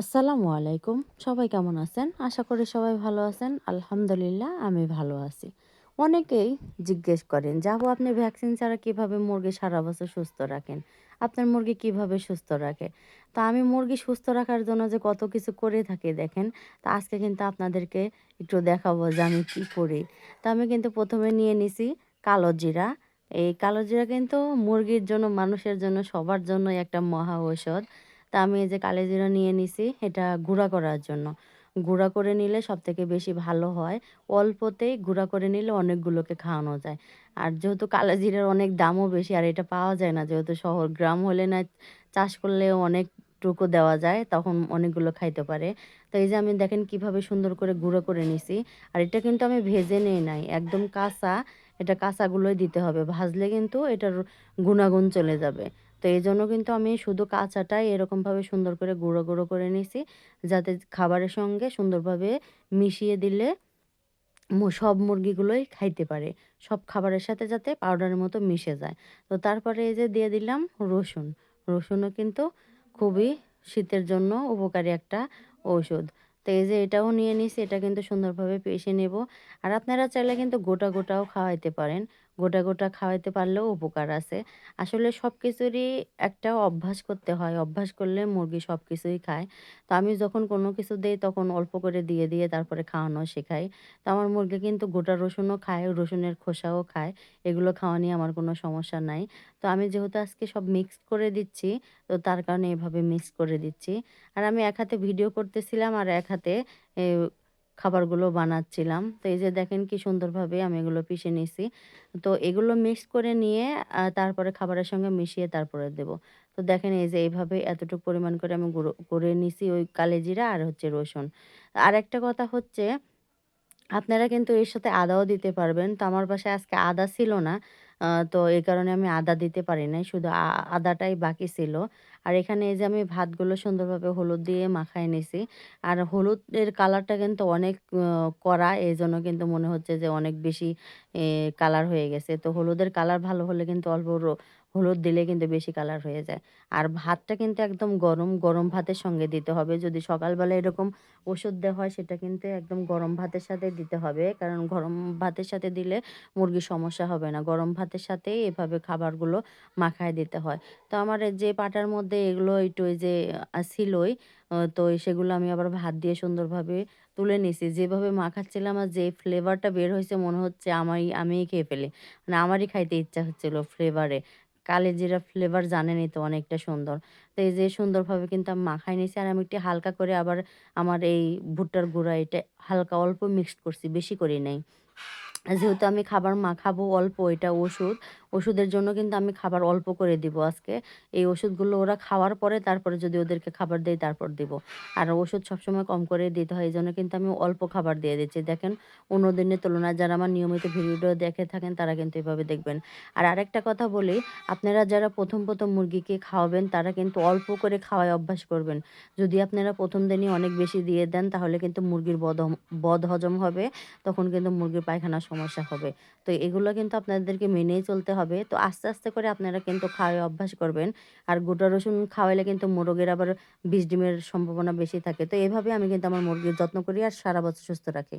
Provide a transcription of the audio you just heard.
আসসালামু আলাইকুম। সবাই কেমন আছেন? আশা করি সবাই ভালো আছেন। আলহামদুলিল্লাহ, আমি ভালো আছি। অনেকেই জিজ্ঞেস করেন যাব আপনি ভ্যাকসিন ছাড়া কীভাবে মুরগি সারা বছর সুস্থ রাখেন? আপনার মুরগি কীভাবে সুস্থ রাখে? তা আমি মুরগি সুস্থ রাখার জন্য যে কত কিছু করে থাকি, দেখেন, তা আজকে কিন্তু আপনাদেরকে একটু দেখাবো যে আমি কী করি। তা আমি কিন্তু প্রথমে নিয়ে নিছি কালো জিরা। এই কালো জিরা কিন্তু মুরগির জন্য, মানুষের জন্য, সবার জন্য একটা মহা ঔষধ। তা আমি এই যে কালিজিরা নিয়ে নিছি, এটা গুঁড়া করার জন্য। গুঁড়া করে নিলে সব থেকে বেশি ভালো হয়। অল্পতেই গুঁড়া করে নিলে অনেকগুলোকে খাওয়ানো যায়। আর যেহেতু কালোজিরার অনেক দামও বেশি, আর এটা পাওয়া যায় না, যেহেতু শহর গ্রাম হলে না চাষ করলেও অনেকটুকু দেওয়া যায়, তখন অনেকগুলো খাইতে পারে। তো এই যে আমি দেখেন কীভাবে সুন্দর করে গুঁড়ো করে নিছি। আর এটা কিন্তু আমি ভেজে নেই নাই, একদম কাঁচা, এটা কাঁচাগুলোই দিতে হবে। ভাজলে কিন্তু এটার গুণাগুণ চলে যাবে। তো এই জন্য কিন্তু আমি শুধু কাঁচাটাই এরকমভাবে সুন্দর করে গুঁড়ো গুঁড়ো করে নিছি। যাতে খাবারের সঙ্গে সুন্দরভাবে মিশিয়ে দিলে সব মুরগিগুলোই খাইতে পারে। সব খাবারের সাথে যাতে পাউডারের মতো মিশে যায়। তো তারপরে এই যে দিয়ে দিলাম রসুন। রসুনও কিন্তু খুবই শীতের জন্য উপকারী একটা ঔষধ। তো এই যে এটাও নিয়ে নিছি, এটা কিন্তু সুন্দরভাবে পেষে নেব। আর আপনারা চাইলে কিন্তু গোটা, গোটাও খাওয়াইতে পারেন। গোটা গোটা খাওয়াইতে পারলেও উপকার আছে। আসলে সব কিছুরই একটা অভ্যাস করতে হয়। অভ্যাস করলে মুরগি সব কিছুই খায়। তো আমি যখন কোনো কিছু দেই তখন অল্প করে দিয়ে দিয়ে তারপরে খাওয়ানো শেখাই। তো আমার মুরগি কিন্তু গোটা রসুনও খায়, রসুনের খোসাও খায়। এগুলো খাওয়া নিয়ে আমার কোনো সমস্যা নাই। তো আমি যেহেতু আজকে সব মিক্সড করে দিচ্ছি, তো তার কারণে এভাবে মিক্স করে দিচ্ছি। আর আমি এক হাতে ভিডিও করতেছিলাম আর এক হাতে খাবারগুলো বানাচ্ছিলাম। তো এই যে দেখেন কি সুন্দরভাবে আমি এগুলো পিষে নিছি। তো এগুলো মিক্স করে নিয়ে তারপরে খাবারের সঙ্গে মিশিয়ে তারপরে দেব। তো দেখেন এই যে এইভাবে এতটুকু পরিমাণ করে আমি গুঁড়ো করে নিছি ওই কালে জিরা আর হচ্ছে রসুন। আর একটা কথা হচ্ছে, আপনারা কিন্তু এর সাথে আদাও দিতে পারবেন। তো আমার বাসায় আজকে আদা ছিল না। তো এই কারণে আমি আদা দিতে পারি নাই। শুধু আদাটাই বাকি ছিল। আর এখানে এই যে আমি ভাতগুলো সুন্দরভাবে হলুদ দিয়ে মাখায় নিছি। আর হলুদের কালারটা কিন্তু অনেক করা এই জন্য কিন্তু মনে হচ্ছে যে অনেক বেশি কালার হয়ে গেছে। তো হলুদের কালার ভালো হলে কিন্তু অল্প হলুদ দিলে কিন্তু বেশি কালার হয়ে যায়। আর ভাতটা কিন্তু একদম গরম গরম ভাতের সঙ্গে দিতে হবে। যদি সকালবেলা এরকম ওষুধ দেওয়া হয়, সেটা কিন্তু একদম গরম ভাতের সাথে দিতে হবে। কারণ গরম ভাতের সাথে দিলে মুরগির সমস্যা হবে না। গরম ভাতের সাথেই এভাবে খাবারগুলো মাখায় দিতে হয়। তো আমার যে পাটার মধ্যে এগুলো একটু ওই যে ছিলই তো সেগুলো আমি আবার ভাত দিয়ে সুন্দরভাবে তুলে নিছি। যেভাবে মাখাচ্ছিলাম আর যে ফ্লেভারটা বের হয়েছে মনে হচ্ছে আমারই, আমিই খেয়ে ফেলি। মানে আমারই খাইতে ইচ্ছা হচ্ছিল ফ্লেভারে কালে জিরা ফ্লেভার জানেনই তো অনেকটা সুন্দর। তো এই যে সুন্দরভাবে কিন্তু আমি মাখাই নিয়েছি আর আমি একটু হালকা করে আবার আমার এই ভুট্টার গুঁড়া এটা হালকা অল্প মিক্সড করছি, বেশি করি নাই। যেহেতু আমি খাবার মাখাবো অল্প, এটা ওষুধ। ওষুধের জন্য কিন্তু আমি খাবার অল্প করে দিব আজকে। এই ওষুধগুলো ওরা খাওয়ার পরে তারপরে যদি ওদেরকে খাবার দেই তারপর দিব। আর ওষুধ সবসময় কম করে দিতে হয়, এই জন্য কিন্তু আমি অল্প খাবার দিয়ে দিচ্ছি। দেখেন অন্য দিনের তুলনায় যারা আমার নিয়মিত ভিডিও দেখে থাকেন তারা কিন্তু এভাবে দেখবেন। আর আরেকটা কথা বলি, আপনারা যারা প্রথম প্রথম মুরগিকে খাওয়াবেন তারা কিন্তু অল্প করে খাওয়ায় অভ্যাস করবেন। যদি আপনারা প্রথম দিনই অনেক বেশি দিয়ে দেন তাহলে কিন্তু মুরগির বদ বদ হজম হবে, তখন কিন্তু মুরগির পায়খানার সমস্যা হবে। তো এগুলো কিন্তু আপনাদেরকে মেনেই চলতে হবে। তো আস্তে আস্তে করে আপনারা কিন্তু খাওয়ায় অভ্যাস করবেন। আর গোটা রসুন খাওয়াইলে কিন্তু মোরগের আবার বিষ ডিমের সম্ভাবনা বেশি থাকে। তো এভাবে আমি কিন্তু আমার মুরগির যত্ন করি আর সারা বছর সুস্থ রাখি।